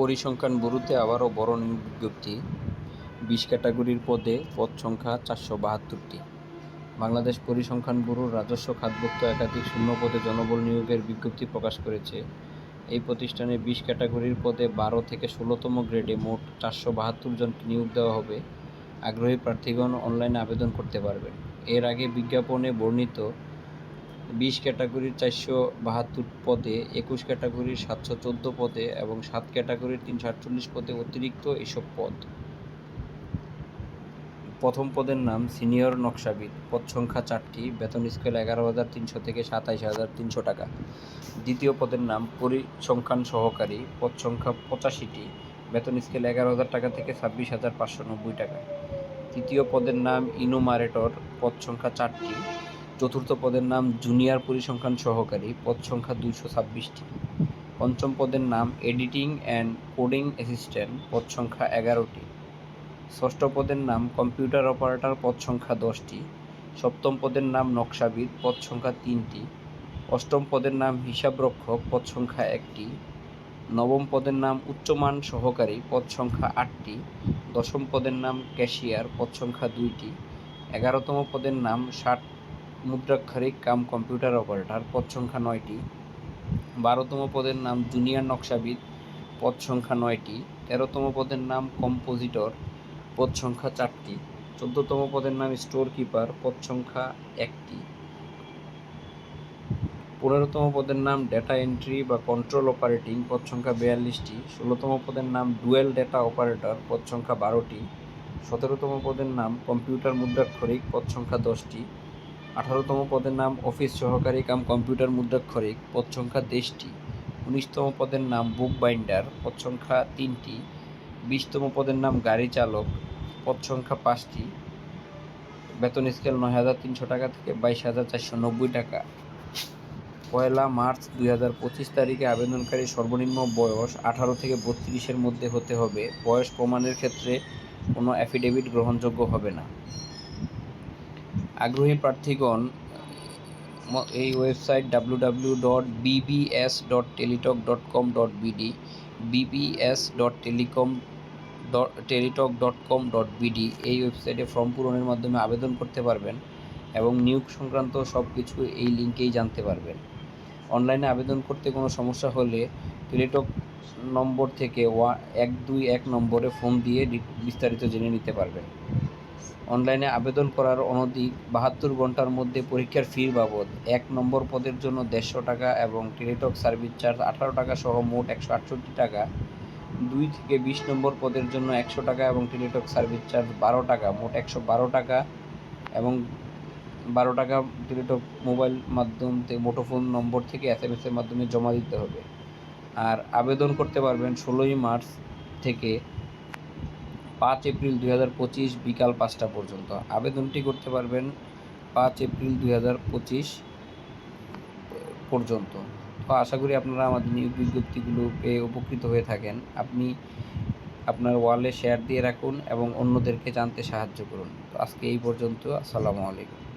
পরিসংখ্যান ব্যুরোতে আবারও বড় নিয়োগ বিজ্ঞপ্তি বিশ ক্যাটাগরির পদে পদ সংখ্যা চারশো বাহাত্তরটি। বাংলাদেশ পরিসংখ্যান ব্যুরোর রাজস্ব খাতভুক্ত একাধিক শূন্য পদে জনবল নিয়োগের বিজ্ঞপ্তি প্রকাশ করেছে। এই প্রতিষ্ঠানে বিশ ক্যাটাগরির পদে বারো থেকে ষোলোতম গ্রেডে মোট চারশো বাহাত্তর জনকে নিয়োগ দেওয়া হবে। আগ্রহী প্রার্থীগণ অনলাইনে আবেদন করতে পারবেন। এর আগে বিজ্ঞাপনে বর্ণিত বিশ ক্যাটাগরির চারশো বাহাত্তর পদে, একুশ ক্যাটাগরির সাতশো চোদ্দ পদে এবং সাত ক্যাটাগরির তিনশো আটচল্লিশ পদে অতিরিক্ত এসব পদ। প্রথম পদের নাম সিনিয়র নকশাবিদ। পদ সংখ্যা চারটি। বেতন স্কেল এগারো হাজার তিনশো থেকে সাতাইশ হাজার তিনশো টাকা। দ্বিতীয় পদের নাম পরিসংখ্যান সহকারী। পদ সংখ্যা পঁচাশিটি। বেতন স্কেল এগারো হাজার টাকা থেকে ছাব্বিশ হাজার পাঁচশো নব্বই টাকা। তৃতীয় পদের নাম ইনোমারেটর। পদ সংখ্যা চারটি। চতুর্থ পদের নাম জুনিয়র পরিসংখ্যান সহকারী, পদ সংখ্যা দুইশো ছাব্বিশটি। পঞ্চম পদের নাম এডিটিং অ্যান্ড কোডিং অ্যাসিস্ট্যান্ট, পদ সংখ্যা এগারোটি। ষষ্ঠ পদের নাম কম্পিউটার অপারেটর, পদ সংখ্যা দশটি। সপ্তম পদের নাম নকশাবিদ, পদ সংখ্যা তিনটি। অষ্টম পদের নাম হিসাবরক্ষক, পদ সংখ্যা একটি। নবম পদের নাম উচ্চমান সহকারী, পদ সংখ্যা আটটি। দশম পদের নাম ক্যাশিয়ার, পদ সংখ্যা দুইটি। এগারোতম পদের নাম ষাট মুদ্রাক্ষরিক কাম কম্পিউটার অপারেটর, পদ সংখ্যা নয়টি। বারোতম পদের নাম জুনিয়র নকশাবিদ, পদ সংখ্যা নয়টি। তেরোতম পদের নাম কম্পোজিটর, পদ সংখ্যা চারটি। চোদ্দতম পদের নাম স্টোর কিপার পদ সংখ্যা একটি। পনেরোতম পদের নাম ডেটা এন্ট্রি বা কন্ট্রোল অপারেটিং, পদ সংখ্যা বিয়াল্লিশটি। ষোলোতম পদের নাম ডুয়েল ডেটা অপারেটর, পদ সংখ্যা বারোটি। সতেরোতম পদের নাম কম্পিউটার মুদ্রাক্ষরিক, পদ সংখ্যা দশটি। আঠারোতম পদের নাম অফিস সহকারী কাম কম্পিউটার মুদ্রাক্ষরিক, পদ সংখ্যা উনিশতম পদের নাম বুক বাইন্ডার, পদ সংখ্যা তিনটি। বিশতম পদের নাম গাড়ি চালক, পদ সংখ্যা পাঁচটি। বেতন স্কেল নয় হাজার তিনশো টাকা থেকে বাইশ হাজার চারশো নব্বই টাকা। পয়লা মার্চ দুই হাজার পঁচিশ তারিখে আবেদনকারী সর্বনিম্ন বয়স আঠারো থেকে বত্রিশের মধ্যে হতে হবে। বয়স প্রমাণের ক্ষেত্রে কোনো অ্যাফিডেভিট গ্রহণযোগ্য হবে না। আগ্রহী প্রার্থীগণ এই website W W dot BBS dot Teletalk dot com dot BD BBS dot telecom dot Teletalk dot com dot BD এই ওয়েবসাইটে ফর্ম পূরণের মাধ্যমে আবেদন করতে পারবেন এবং নিয়োগ সংক্রান্ত সব কিছু এই লিঙ্কেই জানতে পারবেন। অনলাইনে আবেদন করতে কোনো সমস্যা হলে টেলিটক নম্বর থেকে ওয়া এক দুই এক নম্বরে ফোন দিয়ে বিস্তারিত জেনে নিতে পারবেন। অনলাইনে আবেদন করার অনধিক বাহাত্তর ঘণ্টার মধ্যে পরীক্ষার ফির বাবদ। এক নম্বর পদের জন্য দেড়শো টাকা এবং টেলিটক সার্ভিস চার্জ আঠারো টাকা সহ মোট একশো আটষট্টি টাকা। দুই থেকে বিশ নম্বর পদের জন্য একশো টাকা এবং টেলিটক সার্ভিস চার্জ বারো টাকা, মোট একশো বারো টাকা এবং বারো টাকা টেলিটক মোবাইল মাধ্যম থেকে মুঠোফোন নম্বর থেকে এস এম এর মাধ্যমে জমা দিতে হবে। আর আবেদন করতে পারবেন ষোলোই মার্চ থেকে পাঁচ এপ্রিল দুই হাজার পঁচিশ বিকাল পাঁচটা পর্যন্ত। আবেদনটি করতে পারবেন পাঁচ এপ্রিল দুই হাজার পঁচিশ পর্যন্ত। তো আশা করি আপনারা আমাদের নিয়োগ বিজ্ঞপ্তিগুলো পেয়ে উপকৃত হয়ে থাকেন। আপনি আপনার ওয়ালে শেয়ার দিয়ে রাখুন এবং অন্যদেরকে জানতে সাহায্য করুন। তো আজকে এই পর্যন্ত। আসসালামু আলাইকুম।